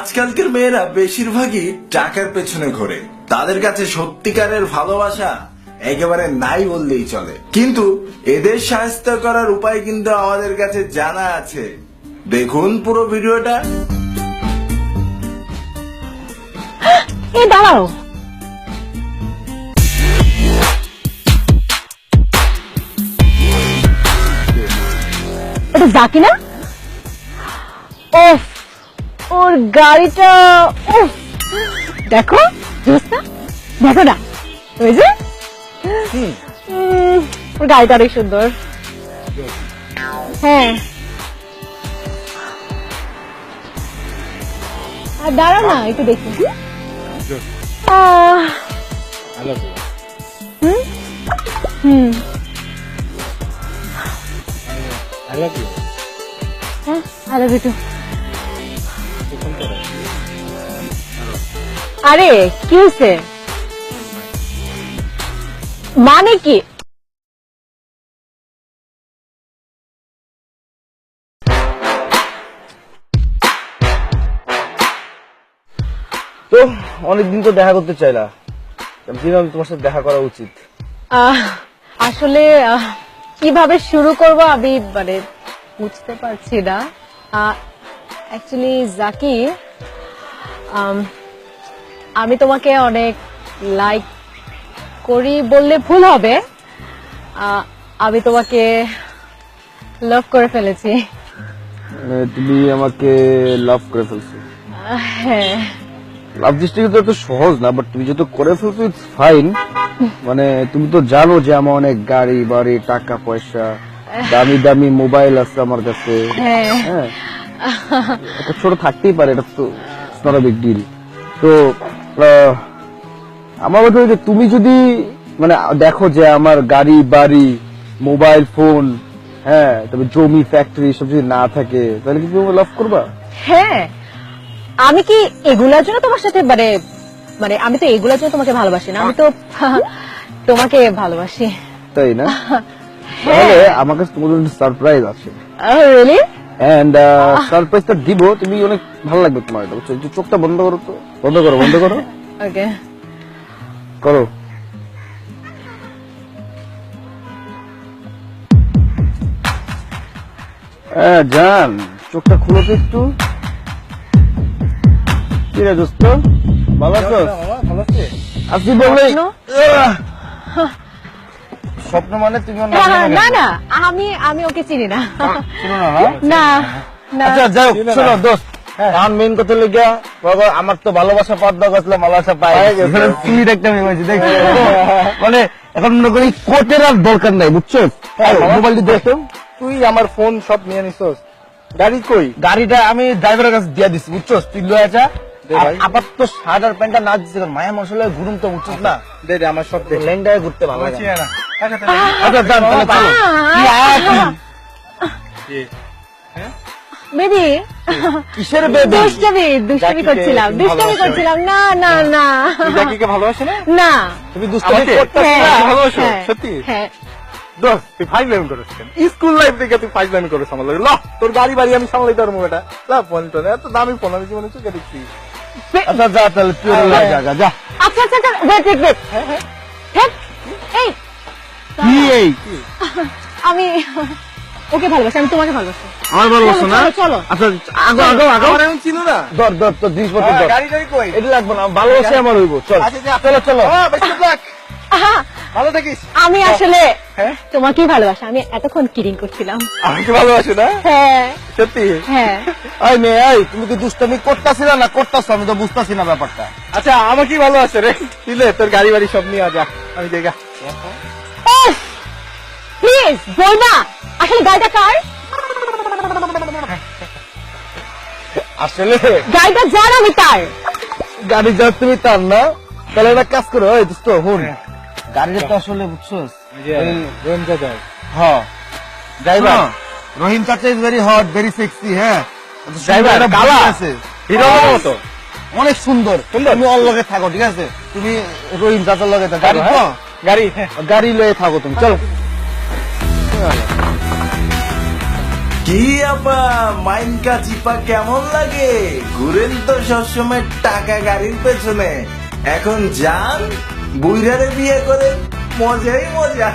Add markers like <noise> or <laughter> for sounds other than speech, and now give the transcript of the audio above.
আজকালকার মেয়েরা বেশিরভাগই টাকার পেছনে ঘোরে। তাদের কাছে সত্যিকারের ভালোবাসা একেবারে নাই বললেই চলে। কিন্তু এদের সাহায্য করার উপায় কিন্তু আমাদের কাছে জানা আছে। দেখুন পুরো ভিডিওটা। এই দাঁড়াও। এটা ওফ ওর গাড়িটা উফ। দেখো দেখো না ওই যে ওর গাড়িটা অনেক সুন্দর। হ্যাঁ। আর দাঁড়াও না একটু দেখি। হুম? হুম। হ্যাঁ টু আরে কি হয়েছে? মানে কি? তো অনেকদিন তো দেখা করতে চাইলা। ভাবছিলাম তোমার সাথে দেখা করা উচিত? আহ, আসলে কীভাবে শুরু করব আমি মানে বুঝতে পারছি না। অ্যাকচুয়ালি জাকি আমি তোমাকে অনেক লাইক করি বললে ভুল হবে। আমি তোমাকে লাভ করে ফেলেছি। মানে তুমি আমাকে লাভ করে ফেলছো। হ্যাঁ। লাভ জিনিসটা তো এত সহজ না বাট তুমি যেহেতু করে ফেলছো ইটস ফাইন মানে তুমি তো জানো যে আমার অনেক গাড়ি বাড়ি টাকা পয়সা দামি দামি মোবাইল আছে আমার কাছে। হ্যাঁ। হ্যাঁ। একটা ছোট থাকতেই পারে এটা তো নট বিগ ডিল তো আমার কথা হচ্ছে তুমি যদি মানে দেখো যে আমার গাড়ি বাড়ি মোবাইল ফোন হ্যাঁ তবে জমি ফ্যাক্টরি সব যদি না থাকে তাহলে কি তুমি লাভ করবা? হ্যাঁ আমি কি এগুলার জন্য তোমার সাথে মানে মানে আমি তো এগুলার জন্য তোমাকে ভালোবাসি না আমি তো <laughs> তোমাকে ভালোবাসি। তাই না? <laughs> তাহলে আমার কাছে তোমার জন্য সারপ্রাইজ আছে। রিয়েলি এন্ড সারপ্রাইজটা দিব তুমি অনেক ভালো লাগবে তোমার এটা বুঝছ? চোখটা বন্ধ করো তো। বন্ধ করো বন্ধ করো। ওকে করো। হ্যাঁ জান চোখটা খুলো তো একটু। কি রে দোস্ত? ভালো আছো। আজকে বললে স্বপ্ন? মানে তুমি জানো না না আমি আমি ওকে চিনি না। না, হ্যাঁ? না না? আচ্ছা যাই হোক শোনো দোস্ত এখন মেইন কথা লেগে বাবা আমার তো ভালোবাসা পাদ্দা গেছিল ভালোবাসা পাই। সুইট একটা মেয়ে হয়েছে দেখছ? মানে এখন মনে করি কোটের আর দরকার নাই বুঝছ? মোবাইলটি দেখো তুই আমার ফোন সব নিয়ে নিছস। গাড়ি কই? গাড়িটা আমি ড্রাইভারের কাছে দিয়ে দিছি বুঝছ? তুই লয়ে যা। ভাই। আপাতত তো শার্ট আর প্যান্টটা না দিচ্ছে মায়া মশলা ঘুরুন তো বুঝছিস না? দে দে আমার সব দে। লেন্ডায় ঘুরতে ভালো লাগে না। আচ্ছা যান তাহলে চলো। কি? আয়া বেবি। কিসের বেবি? দুষ্টামি দুষ্টামি করছিলাম দুষ্টামি করছিলাম। না না না। তুই জাকিকে ভালোবাসে না? না। তুমি দুষ্টামি? করতেছ হ্যাঁ, না ভালোবাসো? হ্যাঁ, সত্যি? হ্যাঁ। দোস্ত তুই ফাইভ লাইন করিস কেন? স্কুল লাইফ থেকে তুই ফাইভ লাইন করিস আমার লাগে। ল তোর গাড়ি বাড়ি আমি সামলাইতে পারব এটা লা ফোন টোন এত দামি ফোন আমি জীবনে চোখে দেখছি। আচ্ছা যা তাহলে তুই যা যা। আচ্ছা আচ্ছা ওয়েট ওয়েট ওয়েট হ্যাঁ। কি এই? আমি ওকে ভালোবাসি আমি তোমাকে ভালোবাসি। আমার ভালোবাসো না? চলো, চলো। আচ্ছা আগো আগো আগো। আমার আমি চিনো না। ধর ধর তোর জিনিসপত্র ধর। গাড়ি গাড়ি কই? এটা লাগবে না ভালোবাসে আমার হইব। চল চলো চলো। Best of luck. ভালো থাকিস। আমি আসলে হ্যাঁ? তোমাকেই ভালোবাসি আমি এতক্ষণ কিরিং করছিলাম। আমাকে ভালোবাসো না? হ্যাঁ। সত্যি? হ্যাঁ। মেয়ে তুমি কি দুষ্টামি করতেছি না করতেছো? আমি তো বুঝতেছি না ব্যাপারটা। আচ্ছা আমাকে ভালোবাসে রে? দিলে তোর গাড়ি বাড়ি সব নিয়ে যা। আমি দেখা প্লিজ বলবা আসলে গাড়িটা কার? আসলে? হ্যাঁ। গাড়িটা যার আমি তার। গাড়ি যা তুমি তার না? তাহলে একটা কাজ করো এই দোস্ত হুন। গাড়িটা তো আসলে বুঝছোস রোম দাদা হ্যাঁ ড্রাইভার। রহিম চাচা is very hot very sexy হ্যাঁ। একটা কালা। আছে। হিরো মতো। অনেক সুন্দর? তুমি ওর লগে থাকো ঠিক আছে? তুমি রহিম চাচার লগে থাকো গাড়ি গাড়ি লয়ে থাকো তুমি, চলো। কি আপা, মাইনকা চিপা কেমন লাগে? ঘুরেন তো সবসময় টাকা গাড়ির পেছনে। এখন যান, বুইরারে বিয়ে করে, মজাই মজা।